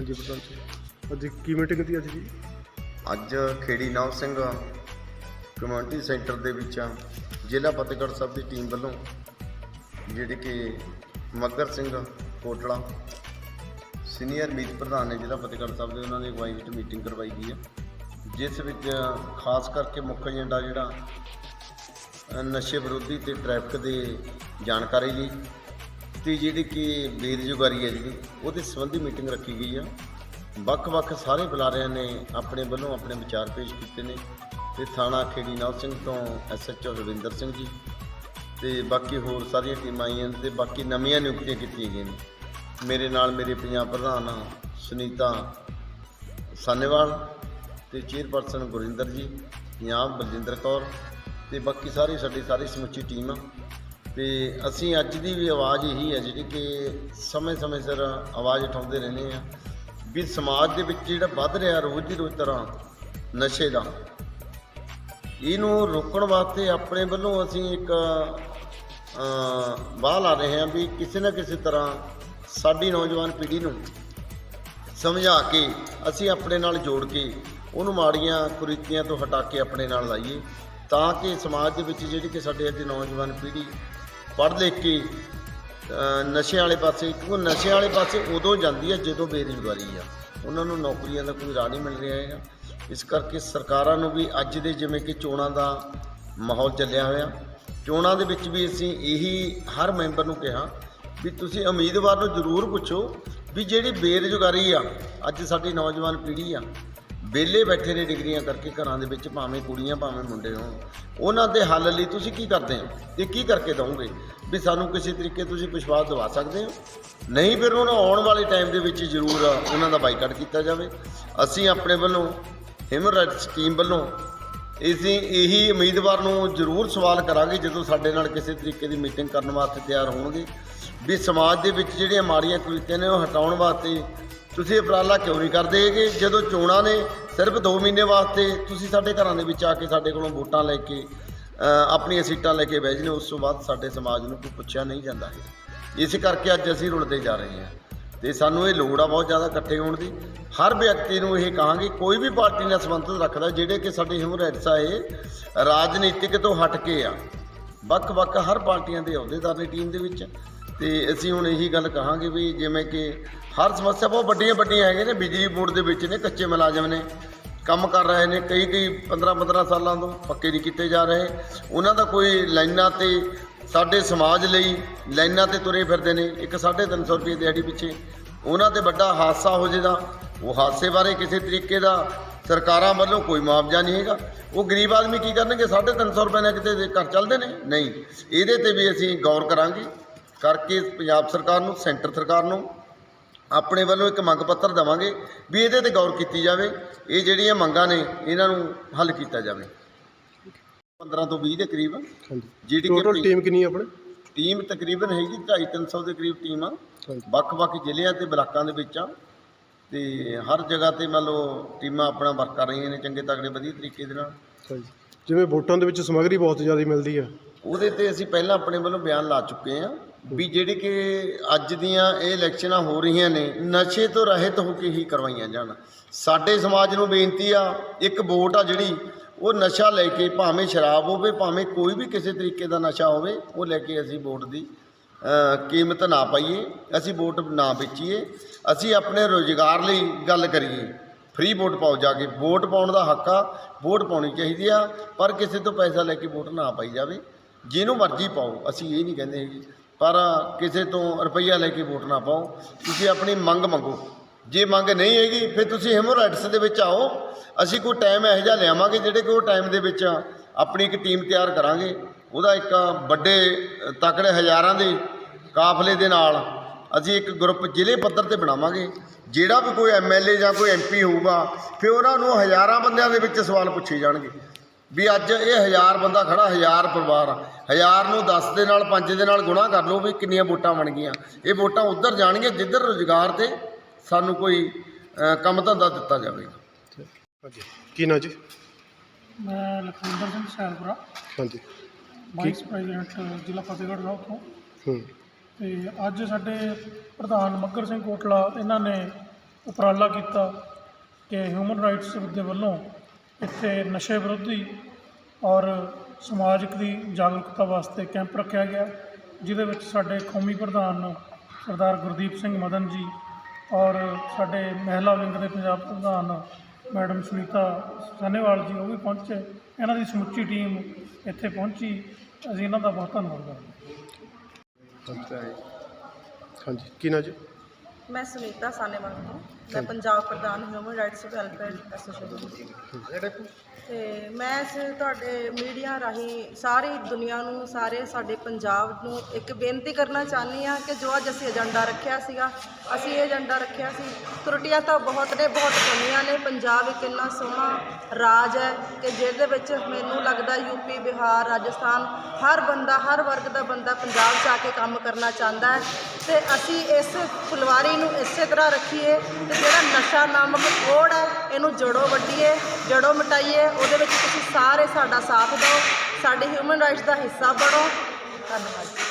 ਹਾਂਜੀ ਅੱਜ ਕੀ ਮੀਟਿੰਗ ਸੀ ਅੱਜ ਜੀ? ਅੱਜ ਖੇੜੀ ਨਵ ਸਿੰਘ ਕਮਿਊਨਿਟੀ ਸੈਂਟਰ ਦੇ ਵਿੱਚ ਜ਼ਿਲ੍ਹਾ ਫਤਿਹਗੜ੍ਹ ਸਾਹਿਬ ਦੀ ਟੀਮ ਵੱਲੋਂ ਜਿਹੜੇ ਕਿ ਮੱਗਰ ਸਿੰਘ ਕੋਟਲਾ ਸੀਨੀਅਰ ਮੀਤ ਪ੍ਰਧਾਨ ਨੇ ਜ਼ਿਲ੍ਹਾ ਫਤਿਹਗੜ੍ਹ ਸਾਹਿਬ ਦੇ ਉਹਨਾਂ ਨੇ ਅਗਵਾਈ ਵਿੱਚ ਮੀਟਿੰਗ ਕਰਵਾਈ ਗਈ ਹੈ। ਜਿਸ ਵਿੱਚ ਖਾਸ ਕਰਕੇ ਮੁੱਖ ਏਜੰਡਾ ਜਿਹੜਾ ਨਸ਼ੇ ਵਿਰੋਧੀ ਤੇ ਟ੍ਰੈਫਿਕ ਦੇ ਜਾਣਕਾਰੀ ਲਈ ਤੇ ਜਿਹੜੀ ਕਿ ਬੇਰੁਜ਼ਗਾਰੀ ਹੈ ਜਿਹੜੀ, ਉਹਦੇ ਸੰਬੰਧੀ ਮੀਟਿੰਗ ਰੱਖੀ ਗਈ ਆ। ਵੱਖ-ਵੱਖ ਸਾਰੇ ਬੁਲਾਰਿਆਂ ਨੇ ਆਪਣੇ ਵੱਲੋਂ ਆਪਣੇ ਵਿਚਾਰ ਪੇਸ਼ ਕੀਤੇ ਨੇ। ਤੇ ਥਾਣਾ ਖੇੜੀ ਨੌ ਸਿੰਘ ਤੋਂ ਐਸਐਚਓ ਰਵਿੰਦਰ ਸਿੰਘ ਜੀ ਤੇ ਬਾਕੀ ਹੋਰ ਸਾਰੀਆਂ ਟੀਮਾਂ ਆਈਆਂ ਨੇ ਤੇ ਬਾਕੀ ਨਵੀਆਂ ਨਿਯੁਕਤੀਆਂ ਕੀਤੀਆਂ ਗਈਆਂ ਨੇ। ਮੇਰੇ ਨਾਲ ਮੇਰੇ ਪੰਜਾਬ ਪ੍ਰਧਾਨ ਸੁਨੀਤਾ ਸਾਨੇਵਾਲ ਤੇ ਚੇਅਰਪਰਸਨ ਗੁਰਿੰਦਰ ਜੀ ਪੰਜਾਬ ਬਲਜਿੰਦਰ ਕੌਰ ਤੇ ਬਾਕੀ ਸਾਰੀ ਸਾਡੀ ਸਾਰੀ ਸਮੁੱਚੀ ਟੀਮ ਆ। ਤੇ ਅਸੀਂ ਅੱਜ ਦੀ ਵੀ ਆਵਾਜ਼ ਇਹੀ ਹੈ ਜਿਹੜੀ ਕਿ ਸਮੇਂ-ਸਮੇਂ ਸਿਰ ਆਵਾਜ਼ ਉਠਾਉਂਦੇ ਰਹਿੰਦੇ ਆ ਵੀ ਸਮਾਜ ਦੇ ਵਿੱਚ ਜਿਹੜਾ ਵੱਧ ਰਿਹਾ ਰੋਜ਼ ਦੀ ਰੋਜ਼ ਤਰ੍ਹਾਂ ਨਸ਼ੇ ਦਾ, ਇਹਨੂੰ ਰੋਕਣ ਵਾਸਤੇ ਆਪਣੇ ਵੱਲੋਂ ਅਸੀਂ ਇੱਕ ਬਾਹ ਲਾ ਰਹੇ ਹਾਂ ਵੀ ਕਿਸੇ ਨਾ ਕਿਸੇ ਤਰ੍ਹਾਂ ਸਾਡੀ ਨੌਜਵਾਨ ਪੀੜ੍ਹੀ ਨੂੰ ਸਮਝਾ ਕੇ ਅਸੀਂ ਆਪਣੇ ਨਾਲ ਜੋੜ ਕੇ ਉਹਨੂੰ ਮਾੜੀਆਂ ਕੁਰੀਤੀਆਂ ਤੋਂ ਹਟਾ ਕੇ ਆਪਣੇ ਨਾਲ ਲਾਈਏ ਤਾਂ ਕਿ ਸਮਾਜ ਦੇ ਵਿੱਚ ਜਿਹੜੀ ਕਿ ਸਾਡੇ ਅੱਜ ਨੌਜਵਾਨ ਪੀੜ੍ਹੀ ਪੜ੍ਹ ਲਿਖ ਕੇ ਨਸ਼ਿਆਂ ਵਾਲੇ ਪਾਸੇ, ਕਿਉਂਕਿ ਨਸ਼ਿਆਂ ਵਾਲੇ ਪਾਸੇ ਉਦੋਂ ਜਾਂਦੀ ਹੈ ਜਦੋਂ ਬੇਰੁਜ਼ਗਾਰੀ ਆ। ਉਹਨਾਂ ਨੂੰ ਨੌਕਰੀਆਂ ਦਾ ਕੋਈ ਰਾਹ ਨਹੀਂ ਮਿਲ ਰਿਹਾ ਹੈਗਾ। ਇਸ ਕਰਕੇ ਸਰਕਾਰਾਂ ਨੂੰ ਵੀ ਅੱਜ ਦੇ ਜਿਵੇਂ ਕਿ ਚੋਣਾਂ ਦਾ ਮਾਹੌਲ ਚੱਲਿਆ ਹੋਇਆ। ਚੋਣਾਂ ਦੇ ਵਿੱਚ ਵੀ ਅਸੀਂ ਇਹੀ ਹਰ ਮੈਂਬਰ ਨੂੰ ਕਿਹਾ ਵੀ ਤੁਸੀਂ ਉਮੀਦਵਾਰ ਨੂੰ ਜ਼ਰੂਰ ਪੁੱਛੋ ਵੀ ਜਿਹੜੀ ਬੇਰੁਜ਼ਗਾਰੀ ਆ, ਅੱਜ ਸਾਡੀ ਨੌਜਵਾਨ ਪੀੜ੍ਹੀ ਆ ਵਿਹਲੇ ਬੈਠੇ ਨੇ ਡਿਗਰੀਆਂ ਕਰਕੇ ਘਰਾਂ ਦੇ ਵਿੱਚ, ਭਾਵੇਂ ਕੁੜੀਆਂ, ਭਾਵੇਂ ਮੁੰਡੇ ਹੋਣ। ਉਹਨਾਂ ਦੇ ਹੱਲ ਲਈ ਤੁਸੀਂ ਕੀ ਕਰਦੇ ਹੋ? ਤੇ ਕੀ ਕਰਕੇ ਦਵੋਗੇ? ਵੀ ਸਾਨੂੰ ਕਿਸੇ ਤਰੀਕੇ ਤੁਸੀਂ ਵਿਸ਼ਵਾਸ ਦਿਵਾ ਸਕਦੇ ਹੋ? ਨਹੀਂ, ਫਿਰ ਉਹਨਾਂ ਆਉਣ ਵਾਲੇ ਟਾਈਮ ਦੇ ਵਿੱਚ ਜ਼ਰੂਰ ਉਹਨਾਂ ਦਾ ਬਾਈਕਾਟ ਕੀਤਾ ਜਾਵੇ। ਅਸੀਂ ਆਪਣੇ ਵੱਲੋਂ ਹਿਊਮਨ ਰਾਈਟਸ ਟੀਮ ਵੱਲੋਂ ਅਸੀਂ ਇਹੀ ਉਮੀਦਵਾਰ ਨੂੰ ਜ਼ਰੂਰ ਸਵਾਲ ਕਰਾਂਗੇ, ਜਦੋਂ ਸਾਡੇ ਨਾਲ ਕਿਸੇ ਤਰੀਕੇ ਦੀ ਮੀਟਿੰਗ ਕਰਨ ਵਾਸਤੇ ਤਿਆਰ ਹੋਣਗੇ। ਵੀ ਸਮਾਜ ਦੇ ਵਿੱਚ ਜਿਹੜੀਆਂ ਮਾੜੀਆਂ ਕੁਰੀਤੀਆਂ ਨੇ, ਉਹ ਹਟਾਉਣ ਵਾਸਤੇ ਤੁਸੀਂ ਉਪਰਾਲਾ ਕਿਉਂ ਨਹੀਂ ਕਰਦੇ ਹੈਗੇ? ਜਦੋਂ ਚੋਣਾਂ ਨੇ ਸਿਰਫ 2 ਮਹੀਨੇ ਵਾਸਤੇ ਤੁਸੀਂ ਸਾਡੇ ਘਰਾਂ ਦੇ ਵਿੱਚ ਆ ਕੇ ਸਾਡੇ ਕੋਲੋਂ ਵੋਟਾਂ ਲੈ ਕੇ ਆਪਣੀਆਂ ਸੀਟਾਂ ਲੈ ਕੇ ਬਹਿ ਜਨੇ ਉਸ ਤੋਂ ਬਾਅਦ ਸਾਡੇ ਸਮਾਜ ਨੂੰ ਕੋਈ ਪੁੱਛਿਆ ਨਹੀਂ ਜਾਂਦਾ ਹੈ। ਇਸ ਕਰਕੇ ਅੱਜ ਅਸੀਂ ਰੁਲਦੇ ਜਾ ਰਹੇ ਹਾਂ ਤੇ ਸਾਨੂੰ ਇਹ ਲੋੜ ਆ ਬਹੁਤ ਜ਼ਿਆਦਾ ਇਕੱਠੇ ਹੋਣ ਦੀ। ਹਰ ਵਿਅਕਤੀ ਨੂੰ ਇਹ ਕਹਾਂਗੇ, ਕੋਈ ਵੀ ਪਾਰਟੀ ਨਾਲ ਸੰਬੰਧਿਤ ਰੱਖਦਾ, ਜਿਹੜੇ ਕਿ ਸਾਡੇ ਹਿਊਮਨ ਰਾਈਟਸ ਆ ਇਹ ਰਾਜਨੀਤਿਕ ਤੋਂ ਹਟ ਕੇ ਆ। ਵੱਖ-ਵੱਖ ਹਰ ਪਾਰਟੀਆਂ ਦੇ ਅਹੁਦੇਦਾਰ ਦੀ ਟੀਮ ਦੇ ਵਿੱਚ। ਤੇ ਅਸੀਂ ਹੁਣ ਇਹੀ ਗੱਲ ਕਹਾਂਗੇ ਵੀ ਜਿਵੇਂ ਕਿ ਹਰ ਸਮੱਸਿਆ ਬਹੁਤ ਵੱਡੀਆਂ ਵੱਡੀਆਂ ਹੈਗੇ ਨੇ, ਬਿਜਲੀ ਬੋਰਡ ਦੇ ਵਿੱਚ ਨੇ, ਕੱਚੇ ਮੁਲਾਜ਼ਮ ਨੇ, ਕੰਮ ਕਰ ਰਹੇ ਨੇ ਕਈ ਕਈ 15 15 ਸਾਲਾਂ ਤੋਂ, ਪੱਕੇ ਨਹੀਂ ਕੀਤੇ ਜਾ ਰਹੇ। ਉਹਨਾਂ ਦਾ ਕੋਈ ਲਾਈਨਾਂ ਤੇ ਸਾਡੇ ਸਮਾਜ ਲਈ ਲਾਈਨਾਂ ਤੇ ਤੁਰੇ ਫਿਰਦੇ ਨੇ, ਇੱਕ 350 ਰੁਪਏ ਦਿਹਾੜੀ ਪਿੱਛੇ। ਉਹਨਾਂ ਤੇ ਵੱਡਾ ਹਾਦਸਾ ਹੋ ਜਾਏਗਾ ਉਹ ਹਾਦਸੇ ਬਾਰੇ ਕਿਸੇ ਤਰੀਕੇ ਦਾ ਸਰਕਾਰਾਂ ਵੱਲੋਂ ਕੋਈ ਮੁਆਵਜ਼ਾ ਨਹੀਂ ਹੈਗਾ। ਉਹ ਗਰੀਬ ਆਦਮੀ ਕੀ ਕਰਨਗੇ? 350 ਰੁਪਏ ਨਾਲ ਕਿਤੇ ਦੇ ਘਰ ਚੱਲਦੇ ਨੇ? ਨਹੀਂ। ਇਹਦੇ ਤੇ ਵੀ ਅਸੀਂ ਗੌਰ ਕਰਾਂਗੇ। ਕਰਕੇ ਪੰਜਾਬ ਸਰਕਾਰ ਨੂੰ ਸੈਂਟਰ ਸਰਕਾਰ ਨੂੰ ਆਪਣੇ ਵੱਲੋਂ ਇੱਕ ਮੰਗ ਪੱਤਰ ਦੇਵਾਂਗੇ ਵੀ ਇਹਦੇ ਤੇ ਗੌਰ ਕੀਤੀ ਜਾਵੇ। ਇਹ ਜਿਹੜੀਆਂ ਮੰਗਾਂ ਨੇ ਇਹਨਾਂ ਨੂੰ ਹੱਲ ਕੀਤਾ ਜਾਵੇ। 15 ਤੋਂ 20 ਦੇ ਕਰੀਬ। ਜਿਹੜੀ ਟੋਟਲ ਟੀਮ ਕਿੰਨੀ ਆਪਣੇ? ਟੀਮ ਤਕਰੀਬਨ ਹੈਗੀ 250 ਦੇ ਕਰੀਬ ਟੀਮ ਆ। ਵੱਖ-ਵੱਖ ਜ਼ਿਲ੍ਹਿਆਂ ਤੇ ਬਲਾਕਾਂ ਦੇ ਵਿੱਚ ਆ। ਤੇ ਹਰ ਜਗ੍ਹਾ ਤੇ ਮੰਨ ਲਓ ਟੀਮਾਂ ਆਪਣਾ ਵਰਕ ਕਰ ਰਹੀਆਂ ਨੇ ਚੰਗੇ ਤਗੜੇ ਵਧੀਆ ਤਰੀਕੇ ਦੇ ਨਾਲ। ਜਿਵੇਂ ਵੋਟਾਂ ਦੇ ਵਿੱਚ ਸਮੱਗਰੀ ਬਹੁਤ ਜ਼ਿਆਦਾ ਮਿਲਦੀ ਹੈ ਉਹਦੇ ਤੇ ਅਸੀਂ ਪਹਿਲਾਂ ਆਪਣੇ ਵੱਲੋਂ ਬਿਆਨ ਲਾ ਚੁੱਕੇ ਹਾਂ ਵੀ ਜਿਹੜੇ ਕਿ ਅੱਜ ਦੀਆਂ ਇਹ ਇਲੈਕਸ਼ਨਾਂ ਹੋ ਰਹੀਆਂ ਨੇ, ਨਸ਼ੇ ਤੋਂ ਰਹਿਤ ਹੋ ਕੇ ਹੀ ਕਰਵਾਈਆਂ ਜਾਣ। ਸਾਡੇ ਸਮਾਜ ਨੂੰ ਬੇਨਤੀ ਆ, ਇੱਕ ਵੋਟ ਆ ਜਿਹੜੀ, ਉਹ ਨਸ਼ਾ ਲੈ ਕੇ ਭਾਵੇਂ ਸ਼ਰਾਬ ਹੋਵੇ, ਭਾਵੇਂ ਕੋਈ ਵੀ ਕਿਸੇ ਤਰੀਕੇ ਦਾ ਨਸ਼ਾ ਹੋਵੇ, ਉਹ ਲੈ ਕੇ ਅਸੀਂ ਵੋਟ ਦੀ ਕੀਮਤ ਨਾ ਪਾਈਏ, ਅਸੀਂ ਵੋਟ ਨਾ ਵੇਚੀਏ, ਅਸੀਂ ਆਪਣੇ ਰੋਜ਼ਗਾਰ ਲਈ ਗੱਲ ਕਰੀਏ। ਫ੍ਰੀ ਵੋਟ ਪਾਓ ਜਾ ਕੇ, ਵੋਟ ਪਾਉਣ ਦਾ ਹੱਕ ਆ, ਵੋਟ ਪਾਉਣੀ ਚਾਹੀਦੀ ਆ, ਪਰ ਕਿਸੇ ਤੋਂ ਪੈਸਾ ਲੈ ਕੇ ਵੋਟ ਨਾ ਪਾਈ ਜਾਵੇ। ਜਿਹਨੂੰ ਮਰਜ਼ੀ ਪਾਓ, ਅਸੀਂ ਇਹ ਨਹੀਂ ਕਹਿੰਦੇ ਹੈਗੇ। ਪਰ ਕਿਸੇ ਤੋਂ ਰੁਪਈਆ ਲੈ ਕੇ ਵੋਟ ਨਾ ਪਾਓ। ਤੁਸੀਂ ਆਪਣੀ ਮੰਗ ਮੰਗੋ। ਜੇ ਮੰਗ ਨਹੀਂ ਹੈਗੀ, ਫਿਰ ਤੁਸੀਂ ਹੈਮੋਰਾਈਟਸ ਦੇ ਵਿੱਚ ਆਓ। ਅਸੀਂ ਕੋਈ ਟਾਈਮ ਇਹੋ ਜਿਹਾ ਲਿਆਵਾਂਗੇ ਜਿਹੜੇ ਕਿ ਉਹ ਟਾਈਮ ਦੇ ਵਿੱਚ ਆਪਣੀ ਇੱਕ ਟੀਮ ਤਿਆਰ ਕਰਾਂਗੇ। ਉਹਦਾ ਇੱਕ ਵੱਡੇ ਤਕੜੇ ਹਜ਼ਾਰਾਂ ਦੇ ਕਾਫਲੇ ਦੇ ਨਾਲ ਅਸੀਂ ਇੱਕ ਗਰੁੱਪ ਜ਼ਿਲ੍ਹੇ ਪੱਧਰ ਤੇ ਬਣਾਵਾਂਗੇ। ਜਿਹੜਾ ਵੀ ਕੋਈ ਐਮਐਲਏ ਜਾਂ ਕੋਈ ਐਮਪੀ ਹੋਊਗਾ, ਫਿਰ ਉਹਨਾਂ ਨੂੰ ਹਜ਼ਾਰਾਂ ਬੰਦਿਆਂ ਦੇ ਵਿੱਚ ਸਵਾਲ ਪੁੱਛੇ ਜਾਣਗੇ। ਵੀ ਅੱਜ ਇਹ ਹਜ਼ਾਰ ਬੰਦਾ ਖੜਾ ਹਜ਼ਾਰ ਪਰਿਵਾਰ ਆ। ਹਜ਼ਾਰ ਨੂੰ 10 ਦੇ ਨਾਲ 5 ਦੇ ਨਾਲ ਗੁਣਾ ਕਰ ਲਓ ਵੀ ਕਿੰਨੀਆਂ ਵੋਟਾਂ ਬਣ ਗਈਆਂ। ਇਹ ਵੋਟਾਂ ਉੱਧਰ ਜਾਣਗੀਆਂ ਜਿੱਧਰ ਰੁਜ਼ਗਾਰ ਤੇ ਸਾਨੂੰ ਕੋਈ ਕੰਮ ਧੰਦਾ ਦਿੱਤਾ ਜਾਵੇਗਾ ਹਾਂਜੀ। ਕੀ ਨਾਂ ਜੀ? ਮੈਂ ਲਖਵਿੰਦਰ ਸਿੰਘ ਸੈਲਪੁਰਾ। ਹਾਂਜੀ। ਵਾਈਸ ਪ੍ਰੈਜ਼ੀਡੈਂਟ ਜ਼ਿਲ੍ਹਾ ਫਤਿਹਗੜ੍ਹ ਸਾਹਿਬ ਤੋਂ। ਹੂੰ। ਤੇ ਅੱਜ ਸਾਡੇ ਪ੍ਰਧਾਨ ਮੱਗਰ ਸਿੰਘ ਕੋਟਲਾ ਇਹਨਾਂ ਨੇ ਉਪਰਾਲਾ ਕੀਤਾ ਕਿ ਹਿਊਮਨ ਰਾਈਟਸ ਦੇ ਵੱਲੋਂ ਇੱਥੇ ਨਸ਼ੇ ਵਿਰੋਧੀ ਔਰ ਸਮਾਜਿਕ ਦੀ ਜਾਗਰੂਕਤਾ ਵਾਸਤੇ ਕੈਂਪ ਰੱਖਿਆ ਗਿਆ ਜਿਹਦੇ ਵਿੱਚ ਸਾਡੇ ਕੌਮੀ ਪ੍ਰਧਾਨ ਸਰਦਾਰ ਗੁਰਦੀਪ ਸਿੰਘ ਮਦਨ ਜੀ ਔਰ ਸਾਡੇ ਮਹਿਲਾ ਵਿੰਗ ਦੇ ਪੰਜਾਬ ਪ੍ਰਧਾਨ ਮੈਡਮ ਸੁਨੀਤਾ ਸਾਨੇਵਾਲ ਜੀ ਉਹ ਵੀ ਪਹੁੰਚੇ। ਇਹਨਾਂ ਦੀ ਸਮੁੱਚੀ ਟੀਮ ਇੱਥੇ ਪਹੁੰਚੀ। ਅਸੀਂ ਇਹਨਾਂ ਦਾ ਬਹੁਤ ਧੰਨਵਾਦ ਕਰਦੇ ਹਾਂ। ਹਾਂਜੀ। ਕੀ ਨਾਂ ਜੀ? ਮੈਂ ਸੁਨੀਤਾ ਸਾਨੇਵਾਲ ਤੋਂ। ਮੈਂ ਪੰਜਾਬ ਪ੍ਰਧਾਨ ਹਿਊਮਨ ਰਾਈਟਸ ਵੈਲਫੇਅਰ ਐਸੋਸੀਏਸ਼ਨ ਤੇ ਮੈਂ ਇਸ ਤੁਹਾਡੇ ਮੀਡੀਆ ਰਾਹੀਂ ਸਾਰੀ ਦੁਨੀਆ ਨੂੰ, ਸਾਰੇ ਸਾਡੇ ਪੰਜਾਬ ਨੂੰ ਇੱਕ ਬੇਨਤੀ ਕਰਨਾ ਚਾਹੁੰਦੀ ਹਾਂ ਕਿ ਜੋ ਅੱਜ ਅਸੀਂ ਏਜੰਡਾ ਰੱਖਿਆ ਸੀਗਾ, ਅਸੀਂ ਇਹ ਏਜੰਡਾ ਰੱਖਿਆ ਸੀ। ਤਰੁੱਟੀਆਂ ਤਾਂ ਬਹੁਤ ਨੇ, ਬਹੁਤ ਕਮੀਆਂ ਨੇ। ਪੰਜਾਬ ਇੱਕ ਇੰਨਾ ਸੋਹਣਾ ਰਾਜ ਹੈ ਕਿ ਜਿਹਦੇ ਵਿੱਚ ਮੈਨੂੰ ਲੱਗਦਾ ਯੂਪੀ ਬਿਹਾਰ, ਰਾਜਸਥਾਨ, ਹਰ ਬੰਦਾ, ਹਰ ਵਰਗ ਦਾ ਬੰਦਾ ਪੰਜਾਬ 'ਚ ਆ ਕੇ ਕੰਮ ਕਰਨਾ ਚਾਹੁੰਦਾ ਹੈ। ਤੇ ਅਸੀਂ ਇਸ ਫੁਲਵਾਰੀ ਨੂੰ ਇਸੇ ਤਰ੍ਹਾਂ ਰੱਖੀਏ ਤੇ ਜਿਹੜਾ ਨਸ਼ਾ ਨਾਮਕ ਕੋੜ ਹੈ ਇਹਨੂੰ ਜੜੋਂ ਵੱਢੀਏ, ਜੜੋਂ ਮਟਾਈਏ, ਉਹਦੇ ਵਿੱਚ ਤੁਸੀਂ ਸਾਰੇ ਸਾਡਾ ਸਾਥ ਦਿਓ, ਸਾਡੇ ਹਿਊਮਨ ਰਾਈਟਸ ਦਾ ਹਿੱਸਾ ਬਣੋ। ਧੰਨਵਾਦ।